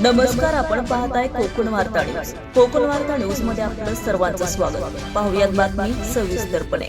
नमस्कार आपण पाहताय कोकण वार्ता न्यूज. कोकण वार्ता न्यूजमध्ये आपलं सर्वांचं स्वागत. पाहुयात बातमी सविस्तरपणे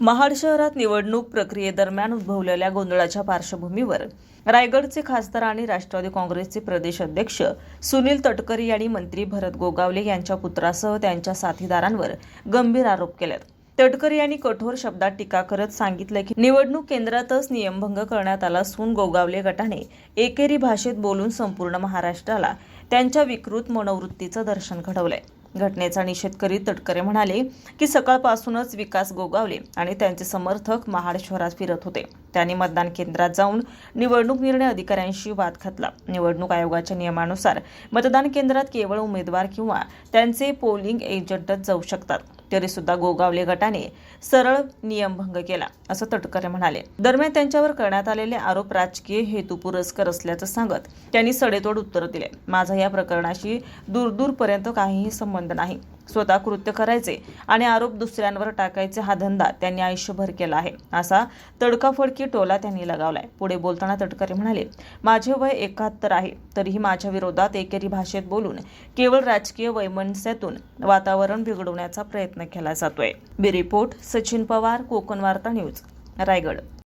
महाड शहरात निवडणूक प्रक्रियेदरम्यान उद्भवलेल्या गोंधळाच्या पार्श्वभूमीवर रायगडचे खासदार आणि राष्ट्रवादी काँग्रेसचे प्रदेश अध्यक्ष सुनील तटकरी यांनी मंत्री भरत गोगावले यांच्या पुत्रासह त्यांच्या साथीदारांवर गंभीर आरोप केलेत. तटकरे यांनी कठोर शब्दात टीका करत सांगितलं की निवडणूक केंद्रातच नियमभंग करण्यात आला असून गोगावले गटाने एकेरी भाषेत बोलून संपूर्ण महाराष्ट्राला त्यांच्या विकृत मनोवृत्तीचं दर्शन घडवलंय. घटनेचा निषेध करीत तटकरे म्हणाले की सकाळपासूनच विकास गोगावले आणि त्यांचे समर्थक महाड शहरात फिरत होते. त्यांनी मतदान केंद्रात जाऊन निवडणूक निर्णय अधिकाऱ्यांशी वाद घातला. निवडणूक आयोगाच्या नियमानुसार मतदान केंद्रात केवळ उमेदवार किंवा त्यांचे पोलिंग एजंटच जाऊ शकतात. तरी सुद्धा गोगावले गटाने सरळ नियमभंग केला असं तटकरे म्हणाले. दरम्यान त्यांच्यावर करण्यात आलेले आरोप राजकीय हेतू पुरस्कर असल्याचं सांगत त्यांनी सडेतोड उत्तर दिले. माझा या प्रकरणाशी दूरदूरपर्यंत काहीही संबंध नाही. स्वतः कृत्य करायचे आणि आरोप दुसऱ्यांवर टाकायचे हा धंदा त्यांनी आयुष्यभर केला आहे. असा तडकाफडकी टोला त्यांनी लगावलाय. पुढे बोलताना तटकरे म्हणाले माझे वय एकाहत्तर आहे. तरीही माझ्या विरोधात एकेरी भाषेत बोलून केवळ राजकीय वैमनस्यातून वातावरण बिघडवण्याचा प्रयत्न केला जातोय. B report Sachin Pawar Konkan Varta news Raigad.